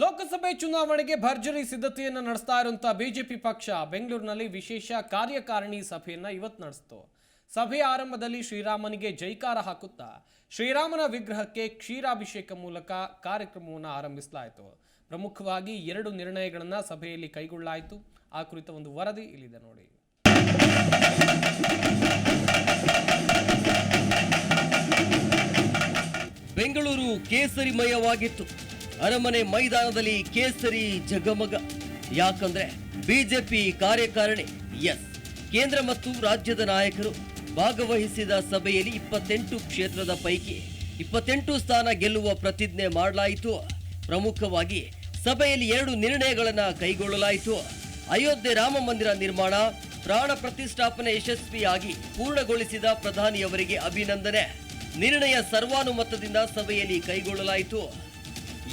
ಲೋಕಸಭೆ ಚುನಾವಣೆಗೆ ಭರ್ಜರಿ ಸಿದ್ಧತೆಯನ್ನು ನಡೆಸ್ತಾ ಇರುವಂತಹ ಬಿಜೆಪಿ ಪಕ್ಷ ಬೆಂಗಳೂರಿನಲ್ಲಿ ವಿಶೇಷ ಕಾರ್ಯಕಾರಿಣಿ ಸಭೆಯನ್ನು ಇವತ್ತು ನಡೆಸಿತು. ಸಭೆಯ ಆರಂಭದಲ್ಲಿ ಶ್ರೀರಾಮನಿಗೆ ಜೈಕಾರ ಹಾಕುತ್ತಾ ಶ್ರೀರಾಮನ ವಿಗ್ರಹಕ್ಕೆ ಕ್ಷೀರಾಭಿಷೇಕ ಮೂಲಕ ಕಾರ್ಯಕ್ರಮವನ್ನು ಆರಂಭಿಸಲಾಯಿತು. ಪ್ರಮುಖವಾಗಿ ಎರಡು ನಿರ್ಣಯಗಳನ್ನು ಸಭೆಯಲ್ಲಿ ಕೈಗೊಳ್ಳಲಾಯಿತು. ಆ ಕುರಿತ ಒಂದು ವರದಿ ಇಲ್ಲಿದೆ ನೋಡಿ. ಬೆಂಗಳೂರು ಕೇಸರಿಮಯವಾಗಿತ್ತು. ಅರಮನೆ ಮೈದಾನದಲ್ಲಿ ಕೇಸರಿ ಜಗಮಗ. ಯಾಕಂದ್ರೆ ಬಿಜೆಪಿ ಕಾರ್ಯಕಾರಿಣಿ, ಎಸ್. ಕೇಂದ್ರ ಮತ್ತು ರಾಜ್ಯದ ನಾಯಕರು ಭಾಗವಹಿಸಿದ ಸಭೆಯಲ್ಲಿ ಇಪ್ಪತ್ತೆಂಟು ಕ್ಷೇತ್ರದ ಪೈಕಿ ಇಪ್ಪತ್ತೆಂಟು ಸ್ಥಾನ ಗೆಲ್ಲುವ ಪ್ರತಿಜ್ಞೆ ಮಾಡಲಾಯಿತು. ಪ್ರಮುಖವಾಗಿ ಸಭೆಯಲ್ಲಿ ಎರಡು ನಿರ್ಣಯಗಳನ್ನು ಕೈಗೊಳ್ಳಲಾಯಿತು. ಅಯೋಧ್ಯೆ ರಾಮ ಮಂದಿರ ನಿರ್ಮಾಣ, ಪ್ರಾಣ ಪ್ರತಿಷ್ಠಾಪನೆ ಯಶಸ್ವಿಯಾಗಿ ಪೂರ್ಣಗೊಳಿಸಿದ ಪ್ರಧಾನಿಯವರಿಗೆ ಅಭಿನಂದನೆ. ನಿರ್ಣಯ ಸರ್ವಾನುಮತದಿಂದ ಸಭೆಯಲ್ಲಿ ಕೈಗೊಳ್ಳಲಾಯಿತು.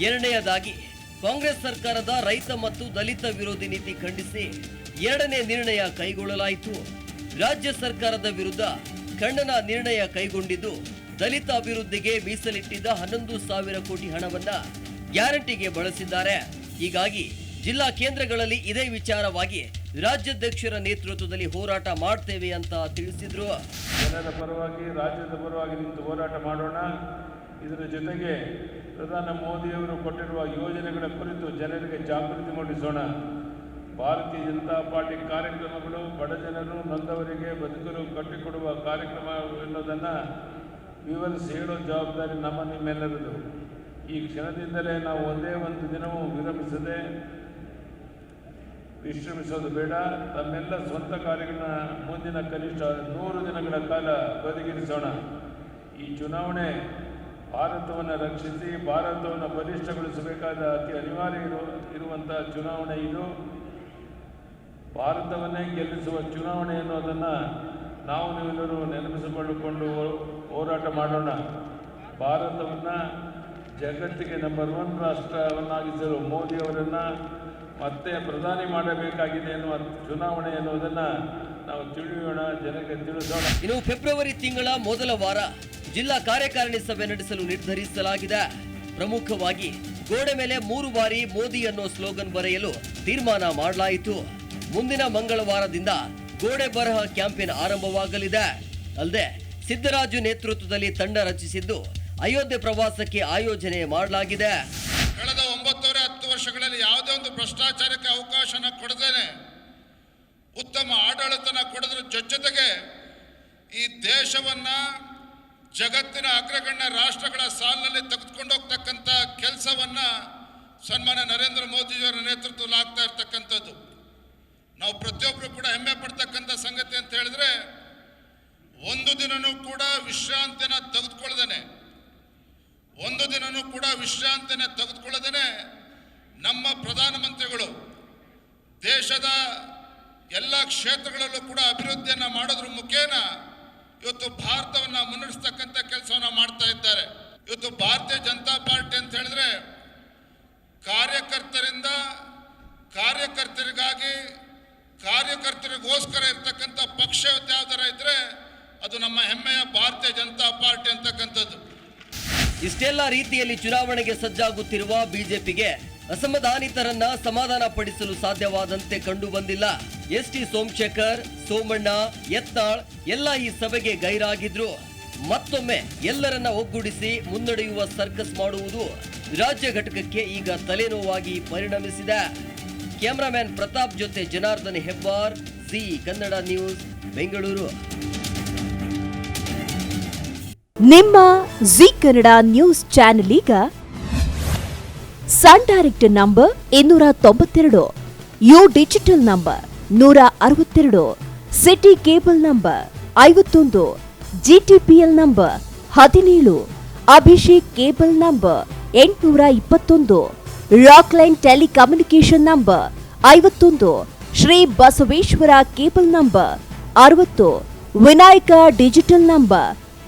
ಎರಡನೆಯದಾಗಿ, ಕಾಂಗ್ರೆಸ್ ಸರ್ಕಾರದ ರೈತ ಮತ್ತು ದಲಿತ ವಿರೋಧಿ ನೀತಿ ಖಂಡಿಸಿ ಎರಡನೇ ನಿರ್ಣಯ ಕೈಗೊಳ್ಳಲಾಯಿತು. ರಾಜ್ಯ ಸರ್ಕಾರದ ವಿರುದ್ಧ ಖಂಡನ ನಿರ್ಣಯ ಕೈಗೊಂಡಿದ್ದು, ದಲಿತ ಅಭಿವೃದ್ಧಿಗೆ ಮೀಸಲಿಟ್ಟಿದ್ದ ಹನ್ನೊಂದು ಸಾವಿರ ಕೋಟಿ ಹಣವನ್ನ ಗ್ಯಾರಂಟಿಗೆ ಬಳಸಿದ್ದಾರೆ. ಹೀಗಾಗಿ ಜಿಲ್ಲಾ ಕೇಂದ್ರಗಳಲ್ಲಿ ಇದೇ ವಿಚಾರವಾಗಿ ರಾಜ್ಯಾಧ್ಯಕ್ಷರ ನೇತೃತ್ವದಲ್ಲಿ ಹೋರಾಟ ಮಾಡ್ತೇವೆ ಅಂತ ತಿಳಿಸಿದ್ರು. ಜನರ ಪರವಾಗಿ, ರಾಜ್ಯದ ಪರವಾಗಿ ನಿಂತು ಹೋರಾಟ ಮಾಡೋಣ. ಇದರ ಜೊತೆಗೆ ಪ್ರಧಾನ ಮೋದಿಯವರು ಕೊಟ್ಟಿರುವ ಯೋಜನೆಗಳ ಕುರಿತು ಜನರಿಗೆ ಜಾಗೃತಿ ಮೂಡಿಸೋಣ. ಭಾರತೀಯ ಜನತಾ ಪಾರ್ಟಿ ಕಾರ್ಯಕ್ರಮಗಳು ಬಡ ಜನರು ನೊಂದವರಿಗೆ ಬದುಕಲು ಕಟ್ಟಿಕೊಡುವ ಕಾರ್ಯಕ್ರಮ ಎನ್ನುವುದನ್ನು ವಿವರಿಸಿ ಹೇಳೋ ಜವಾಬ್ದಾರಿ ನಮ್ಮ ನಿಮ್ಮೆಲ್ಲರದು. ಈ ಕ್ಷಣದಿಂದಲೇ ನಾವು ಒಂದೇ ಒಂದು ದಿನವೂ ವಿರಮಿಸದೆ ವಿಶ್ರಮಿಸೋದು ಬೇಡ. ತಮ್ಮೆಲ್ಲ ಸ್ವಂತ ಕಾರ್ಯಗಳನ್ನ ಮುಂದಿನ ಕನಿಷ್ಠ ನೂರು ದಿನಗಳ ಕಾಲ ಬದಿಗಿರಿಸೋಣ. ಈ ಚುನಾವಣೆ ಭಾರತವನ್ನು ರಕ್ಷಿಸಿ, ಭಾರತವನ್ನು ಬಲಿಷ್ಠಗೊಳಿಸಬೇಕಾದ ಅತಿ ಅನಿವಾರ್ಯ ಇರುವ ಇರುವಂಥ ಚುನಾವಣೆ ಇದು. ಭಾರತವನ್ನೇ ಗೆಲ್ಲಿಸುವ ಚುನಾವಣೆ ಅನ್ನೋದನ್ನು ನಾವು ನೀವೆಲ್ಲರೂ ನೆನಪಿಸಿಕೊಳ್ಳಿಕೊಂಡು ಹೋರಾಟ ಮಾಡೋಣ. ಭಾರತವನ್ನು ಜಗತ್ತಿಗೆ ನಂಬರ್ ಒನ್ ರಾಷ್ಟ್ರವನ್ನಾಗಿಸಲು ಮೋದಿಯವರನ್ನು ಮತ್ತೆ ಪ್ರಧಾನಿ ಮಾಡಬೇಕಾಗಿದೆ ಎನ್ನುವ ಚುನಾವಣೆ ಎನ್ನುವುದನ್ನು ನಾವು ತಿಳಿಯೋಣ, ಜನಕ್ಕೆ ತಿಳಿಸೋಣ. ಇನ್ನು ಫೆಬ್ರವರಿ ತಿಂಗಳ ಮೊದಲ ವಾರ ಜಿಲ್ಲಾ ಕಾರ್ಯಕಾರಿಣಿ ಸಭೆ ನಡೆಸಲು ನಿರ್ಧರಿಸಲಾಗಿದೆ. ಪ್ರಮುಖವಾಗಿ ಗೋಡೆ ಮೇಲೆ ಮೂರು ಬಾರಿ ಮೋದಿ ಅನ್ನೋ ಸ್ಲೋಗನ್ ಬರೆಯಲು ತೀರ್ಮಾನ ಮಾಡಲಾಯಿತು. ಮುಂದಿನ ಮಂಗಳವಾರದಿಂದ ಗೋಡೆ ಬರಹ ಕ್ಯಾಂಪೇನ್ ಆರಂಭವಾಗಲಿದೆ. ಅಲ್ಲದೆ ಸಿದ್ದರಾಜು ನೇತೃತ್ವದಲ್ಲಿ ತಂಡ ರಚಿಸಿದ್ದು ಅಯೋಧ್ಯೆ ಪ್ರವಾಸಕ್ಕೆ ಆಯೋಜನೆ ಮಾಡಲಾಗಿದೆ. ಕಳೆದ ಒಂಬತ್ತೂವರೆ ಹತ್ತು ವರ್ಷಗಳಲ್ಲಿ ಯಾವುದೇ ಒಂದು ಭ್ರಷ್ಟಾಚಾರಕ್ಕೆ ಅವಕಾಶನ ಕೊಡದೇನೆ, ಉತ್ತಮ ಆಡಳಿತನ ಕೊಡೋದ್ರ ಜೊತೆ ಜೊತೆಗೆ ಈ ದೇಶವನ್ನ ಜಗತ್ತಿನ ಅಗ್ರಗಣ್ಯ ರಾಷ್ಟ್ರಗಳ ಸಾಲಿನಲ್ಲಿ ತೆಗೆದುಕೊಂಡು ಹೋಗ್ತಕ್ಕಂಥ ಕೆಲಸವನ್ನ ಸನ್ಮಾನ ನರೇಂದ್ರ ಮೋದಿಯವರ ನೇತೃತ್ವದಲ್ಲಿ ಆಗ್ತಾ ಇರ್ತಕ್ಕಂಥದ್ದು. ನಾವು ಪ್ರತಿಯೊಬ್ಬರು ಕೂಡ ಹೆಮ್ಮೆ ಪಡ್ತಕ್ಕಂಥ ಸಂಗತಿ ಅಂತ ಹೇಳಿದ್ರೆ, ಒಂದು ದಿನನೂ ಕೂಡ ವಿಶ್ರಾಂತಿನ ತೆಗೆದುಕೊಳ್ಳದೇನೆ. ಒಂದು ದಿನನೂ ಕೂಡ ವಿಶ್ರಾಂತಿನ ತೆಗೆದುಕೊಳ್ಳದೇನೆ ನಮ್ಮ ಪ್ರಧಾನಮಂತ್ರಿಗಳು ದೇಶದ ಎಲ್ಲ ಕ್ಷೇತ್ರಗಳಲ್ಲೂ ಕೂಡ ಅಭಿವೃದ್ಧಿಯನ್ನು ಮಾಡೋದ್ರ ಮುಖೇನ ಇವತ್ತು ಭಾರತವನ್ನು ಮುನ್ನಡೆಸ್ತಕ್ಕಂಥ ಕೆಲಸವನ್ನು ಮಾಡ್ತಾ ಇದ್ದಾರೆ. ಇವತ್ತು ಭಾರತೀಯ ಜನತಾ ಪಾರ್ಟಿ ಅಂತ ಹೇಳಿದ್ರೆ ಕಾರ್ಯಕರ್ತರಿಂದ ಕಾರ್ಯಕರ್ತರಿಗಾಗಿ ಕಾರ್ಯಕರ್ತರಿಗೋಸ್ಕರ ಇರ್ತಕ್ಕಂಥ ಪಕ್ಷ ಯಾವ್ದಾರ ಇದ್ರೆ ಅದು ನಮ್ಮ ಹೆಮ್ಮೆಯ ಭಾರತೀಯ ಜನತಾ ಪಾರ್ಟಿ ಅಂತಕ್ಕಂಥದ್ದು. ಇಷ್ಟೆಲ್ಲ ರೀತಿಯಲ್ಲಿ ಚುನಾವಣೆಗೆ ಸಜ್ಜಾಗುತ್ತಿರುವ ಬಿಜೆಪಿಗೆ ಅಸಮಾಧಾನಿತರನ್ನ ಸಮಾಧಾನ ಪಡಿಸಲು ಸಾಧ್ಯವಾದಂತೆ ಕಂಡು ಬಂದಿಲ್ಲ. ಎಸ್ ಟಿ ಸೋಮಶೇಖರ್, ಸೋಮಣ್ಣ, ಯತ್ನಾಳ್ ಎಲ್ಲ ಈ ಸಭೆಗೆ ಗೈರಾಗಿದ್ರು. ಮತ್ತೊಮ್ಮೆ ಎಲ್ಲರನ್ನ ಒಗ್ಗೂಡಿಸಿ ಮುನ್ನಡೆಯುವ ಸರ್ಕಸ್ ಮಾಡುವುದು ರಾಜ್ಯ ಘಟಕಕ್ಕೆ ಈಗ ತಲೆನೋವಾಗಿ ಪರಿಣಮಿಸಿದೆ. ಕ್ಯಾಮರಾಮ್ಯಾನ್ ಪ್ರತಾಪ್ ಜೊತೆ ಜನಾರ್ದನ್ ಹೆಬ್ಬಾರ್, ಸಿ ಕನ್ನಡ ನ್ಯೂಸ್, ಬೆಂಗಳೂರು. ನಿಮ್ಮ ಜಿ ಕನ್ನಡ ನ್ಯೂಸ್ ಚಾನೆಲ್ ಈಗ ಸನ್ ಡೈರೆಕ್ಟ್ ನಂಬರ್ ಇನ್ನೂರ ತೊಂಬತ್ತೆರಡು, ಯು ಡಿಜಿಟಲ್ ನಂಬರ್ ನೂರ ಅರವತ್ತೆರಡು, ಸಿಟಿ ಕೇಬಲ್ ನಂಬರ್ ಐವತ್ತೊಂದು, ಜಿಟಿಪಿಎಲ್ ನಂಬರ್ ಹದಿನೇಳು, ಅಭಿಷೇಕ್ ಕೇಬಲ್ ನಂಬರ್ ಎಂಟುನೂರ ಇಪ್ಪತ್ತೊಂದು ರಾಕ್ಲೈನ್ ಟೆಲಿಕಮ್ಯುನಿಕೇಶನ್ ನಂಬರ್ ಐವತ್ತೊಂದು, ಶ್ರೀ ಬಸವೇಶ್ವರ ಕೇಬಲ್ ನಂಬರ್ ಅರವತ್ತು, ವಿನಾಯಕ ಡಿಜಿಟಲ್ ನಂಬರ್